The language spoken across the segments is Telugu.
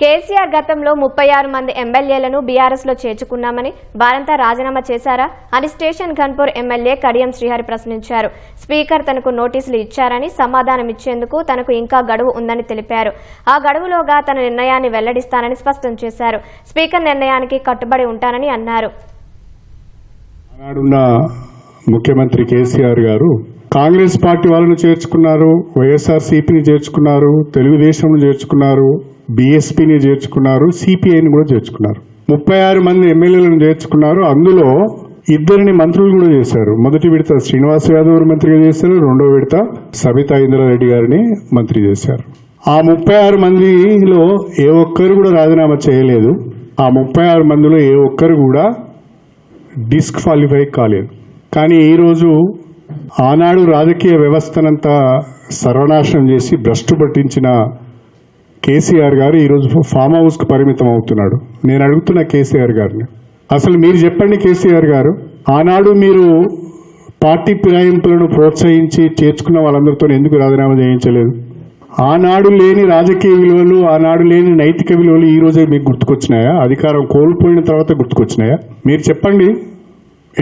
కేసీఆర్ గతంలో ముప్పై ఆరు మంది ఎమ్మెల్యేలను బీఆర్ఎస్లో చేర్చుకున్నామని వారంతా రాజీనామా చేశారా అని స్టేషన్ ఘన్పూర్ ఎమ్మెల్యే కడియం శ్రీహరి ప్రశ్నించారు. స్పీకర్ తనకు నోటీసులు ఇచ్చారని సమాధానం ఇచ్చేందుకు తనకు ఇంకా గడువు ఉందని తెలిపారు. ఆ గడువులోగా తన నిర్ణయాన్ని వెల్లడిస్తానని స్పష్టం చేశారు. స్పీకర్ నిర్ణయానికి కట్టుబడి ఉంటానని అన్నారు. ముఖ్యమంత్రి కేసీఆర్ గారు కాంగ్రెస్ పార్టీ వాళ్ళను చేర్చుకున్నారు వైఎస్ఆర్ సిపిని చేర్చుకున్నారు తెలుగుదేశంను చేర్చుకున్నారు బీఎస్పీని చేర్చుకున్నారు సిపిఐని కూడా చేర్చుకున్నారు. ముప్పై ఆరు మంది ఎమ్మెల్యేలను చేర్చుకున్నారు. అందులో ఇద్దరిని మంత్రులు కూడా చేశారు. మొదటి విడత శ్రీనివాస్ యాదవ్ మంత్రిగా చేశారు. రెండో విడత సబితా ఇంద్రారెడ్డి గారిని మంత్రి చేశారు. ఆ ముప్పై ఆరు మందిలో ఏ ఒక్కరు కూడా రాజీనామా చేయలేదు. ఆ ముప్పై ఆరు మందిలో ఏ ఒక్కరు కూడా డిస్క్వాలిఫై కాలేదు. కానీ ఈరోజు ఆనాడు రాజకీయ వ్యవస్థనంతా సర్వనాశనం చేసి భ్రష్టు పట్టించిన కేసీఆర్ గారు ఈరోజు ఫామ్ హౌస్కు పరిమితం అవుతున్నాడు. నేను అడుగుతున్న కేసీఆర్ గారిని. అసలు మీరు చెప్పండి కేసీఆర్ గారు ఆనాడు మీరు పార్టీ ఫిరాయింపులను ప్రోత్సహించి చేర్చుకున్న వాళ్ళందరితో ఎందుకు రాజీనామా చేయించలేదు? ఆనాడు లేని రాజకీయ విలువలు ఆనాడు లేని నైతిక విలువలు ఈ రోజే మీకు గుర్తుకొచ్చినాయా? అధికారం కోల్పోయిన తర్వాత గుర్తుకొచ్చినాయా? మీరు చెప్పండి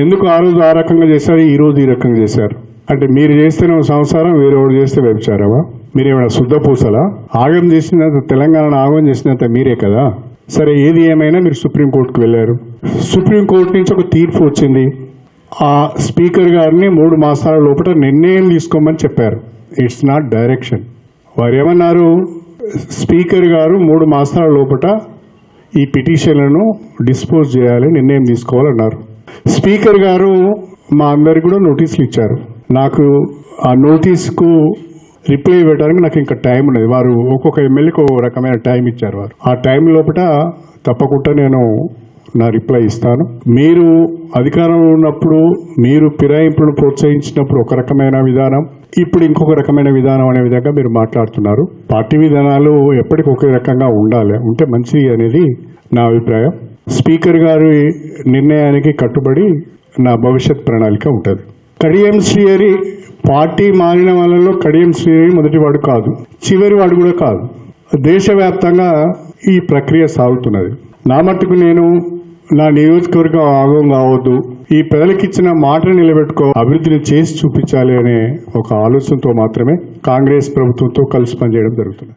ఎందుకు ఆ రోజు ఆ రకంగా చేశారు ఈ రోజు ఈ రకంగా చేశారు? అంటే మీరు చేస్తేనే సంసారం వేరే వాడు చేస్తే వ్యభిచారమా? మీరు ఏమైనా శుద్ధ పూసలా? ఆగం చేసినంత తెలంగాణ ఆగం చేసినంత మీరే కదా? సరే ఏది ఏమైనా మీరు సుప్రీంకోర్టుకు వెళ్ళారు. సుప్రీంకోర్టు నుంచి ఒక తీర్పు వచ్చింది. ఆ స్పీకర్ గారిని మూడు మాసాల లోపల నిర్ణయం తీసుకోమని చెప్పారు. ఇట్స్ నాట్ డైరెక్షన్ వారు ఏమన్నారు స్పీకర్ గారు మూడు మాసాల లోపల ఈ పిటిషన్లను డిస్పోజ్ చేయాలి నిర్ణయం తీసుకోవాలన్నారు. స్పీకర్ గారు మా అందరికి కూడా నోటీసులు ఇచ్చారు. నాకు ఆ నోటీస్కు రిప్లై ఇవ్వడానికి నాకు ఇంకా టైం ఉండదు వారు ఒక్కొక్క ఎమ్మెల్యేకి ఒక రకమైన టైం ఇచ్చారు వారు. ఆ టైం లోపల తప్పకుండా నేను నా రిప్లై ఇస్తాను. మీరు అధికారంలో ఉన్నప్పుడు మీరు ఫిరాయింపులను ప్రోత్సహించినప్పుడు ఒక రకమైన విధానం ఇప్పుడు ఇంకొక రకమైన విధానం అనే విధంగా మీరు మాట్లాడుతున్నారు. పార్టీ విధానాలు ఎప్పటికి ఒకే రకంగా ఉండాలి. ఉంటే మంచిది అనేది నా అభిప్రాయం. స్పీకర్ గారి నిర్ణయానికి కట్టుబడి నా భవిష్యత్ ప్రణాళిక ఉంటుంది. కడియం శ్రీహరి పార్టీ మారిన వాళ్ళలో కడియం శ్రీహరి మొదటివాడు కాదు. చివరి వాడు కూడా కాదు. దేశవ్యాప్తంగా ఈ ప్రక్రియ సాగుతున్నది. నా మట్టుకు నేను నా నియోజకవర్గం ఆగం కావద్దు. ఈ ప్రజలకు ఇచ్చిన నిలబెట్టుకో అభివృద్ధిని చేసి చూపించాలి అనే ఒక ఆలోచనతో మాత్రమే కాంగ్రెస్ ప్రభుత్వంతో కలిసి పనిచేయడం జరుగుతుంది